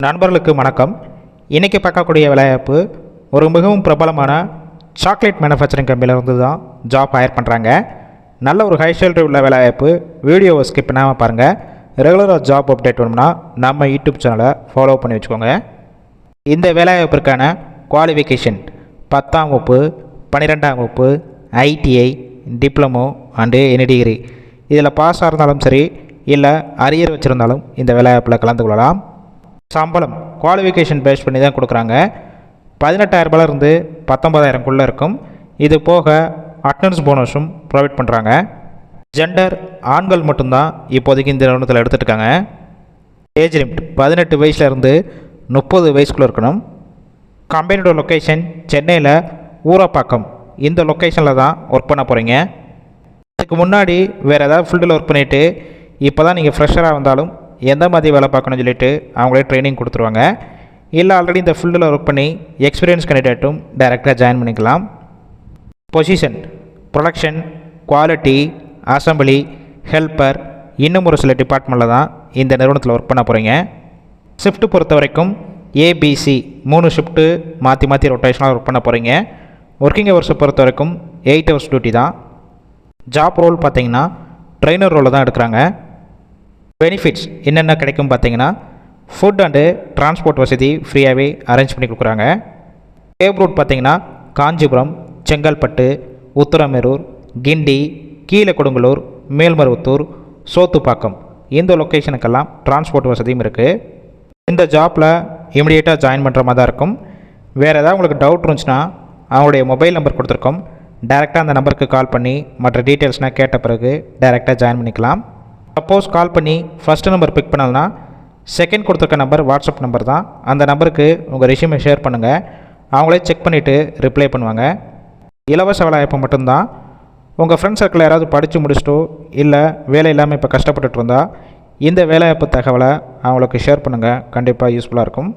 நண்பர்களுக்கு வணக்கம். இன்றைக்கி பார்க்கக்கூடிய வேலைவாய்ப்பு ஒரு மிகவும் பிரபலமான சாக்லேட் மேனுஃபேக்சரிங் கம்பெனிலேருந்து தான் ஜாப் ஹையர் பண்ணுறாங்க நல்ல ஒரு ஹை சேலரி உள்ள வேலைவாய்ப்பு வீடியோவை ஸ்கிப் பண்ணாமல் பாருங்கள் ரெகுலராக ஜாப் அப்டேட் வேணும்னா நம்ம யூடியூப் சேனலை ஃபாலோ பண்ணி வச்சுக்கோங்க. இந்த வேலைவாய்ப்பிற்கான குவாலிஃபிகேஷன் பத்தாம் வகுப்பு பன்னிரெண்டாம் வகுப்பு ITI diploma and any degree இதில் பாஸ் இருந்தாலும் சரி இல்லை அரியர் வச்சுருந்தாலும் இந்த வேலைவாய்ப்பில் கலந்து கொள்ளலாம். சம்பளம் குவாலிஃபிகேஷன் பேஸ் பண்ணி தான் கொடுக்குறாங்க. பதினெட்டாயிரரூபாலேருந்து பத்தொம்பதாயிரம்குள்ளே இருக்கும். இது போக அட்டனன்ஸ் போனஸும் ப்ரொவைட் பண்ணுறாங்க ஜெண்டர் ஆண்கள் மட்டும்தான் இப்போதைக்கு இந்த நிறுவனத்தில் எடுத்துகிட்டு இருக்காங்க ஏஜ் லிமிட் பதினெட்டு வயசுலேருந்து முப்பது வயசுக்குள்ளே இருக்கணும். கம்பெனியோட லொக்கேஷன் சென்னையில் ஊரப்பாக்கம். இந்த லொக்கேஷனில் தான் ஒர்க் பண்ண போகிறீங்க இதுக்கு முன்னாடி வேறு ஏதாவது ஃபீல்டில் ஒர்க் பண்ணிவிட்டு இப்போ தான் நீங்கள் ஃப்ரெஷராக வந்தாலும் எந்த மாதிரி வேலை பார்க்கணும்னு சொல்லிட்டு அவங்களே ட்ரைனிங் கொடுத்துருவாங்க. இல்லை ஆல்ரெடி இந்த ஃபீல்டில் ஒர்க் பண்ணி எக்ஸ்பீரியன்ஸ் கேண்டிடேட்டும் டைரெக்டாக ஜாயின் பண்ணிக்கலாம். Position production quality assembly helper இன்னும் ஒரு சில டிபார்ட்மெண்ட்டில் தான் இந்த நிறுவனத்தில் ஒர்க் பண்ண போகிறீங்க ஷிஃப்ட்டு பொறுத்த வரைக்கும் ஏபிசி மூணு ஷிஃப்ட்டு மாற்றி மாற்றி ரொட்டேஷனாக ஒர்க் பண்ண போகிறீங்க ஒர்க்கிங் ஹவர்ஸை பொறுத்த வரைக்கும் எயிட் ஹவர்ஸ் டியூட்டி தான். ஜாப் ரோல் பார்த்தீங்கன்னா ட்ரெயினர் ரோலில் தான் எடுக்கிறாங்க. பெனிஃபிட்ஸ் என்னென்ன கிடைக்கும் பார்த்தீங்கன்னா ஃபுட் அண்டு டிரான்ஸ்போர்ட் வசதி ஃப்ரீயாகவே அரேஞ்ச் பண்ணி கொடுக்குறாங்க. கேப் ரூட் பார்த்தீங்கன்னா காஞ்சிபுரம் செங்கல்பட்டு உத்தரமேரூர் கிண்டி கீழக்கொடுங்கலூர் மேல்மருவத்தூர் சோத்துப்பாக்கம். இந்த லொக்கேஷனுக்கெல்லாம் டிரான்ஸ்போர்ட் வசதியும் இருக்குது இந்த ஜாப்பில் இமிடியேட்டாக ஜாயின் பண்ணுற மாதிரி தான் இருக்கும். வேறு ஏதாவது உங்களுக்கு டவுட் இருந்துச்சுன்னா அவங்களுடைய மொபைல் நம்பர் கொடுத்துருக்கோம். டேரெக்டாக அந்த நம்பருக்கு கால் பண்ணி மற்ற டீட்டெயில்ஸ்னால் கேட்ட பிறகு டேரெக்டாக ஜாயின் பண்ணிக்கலாம். சப்போஸ் கால் பண்ணி ஃபஸ்ட்டு நம்பர் பிக் பண்ணலனா செகண்ட் கொடுத்துருக்க நம்பர் வாட்ஸ்அப் நம்பர் தான். அந்த நம்பருக்கு உங்கள் ரெஷ்யூமை ஷேர் பண்ணுங்கள் அவங்களே செக் பண்ணிவிட்டு ரிப்ளை பண்ணுவாங்க. இலவச வேலைவாய்ப்பு மட்டும்தான். உங்கள் ஃப்ரெண்ட்ஸ் சர்க்கிளில் யாராவது படித்து முடிச்சிட்டோ இல்லை வேலை இல்லாமல் இப்போ கஷ்டப்பட்டுட்டு இருந்தால் இந்த வேலைவாய்ப்பு தகவலை அவங்களுக்கு ஷேர் பண்ணுங்கள் கண்டிப்பாக யூஸ்ஃபுல்லாக இருக்கும்.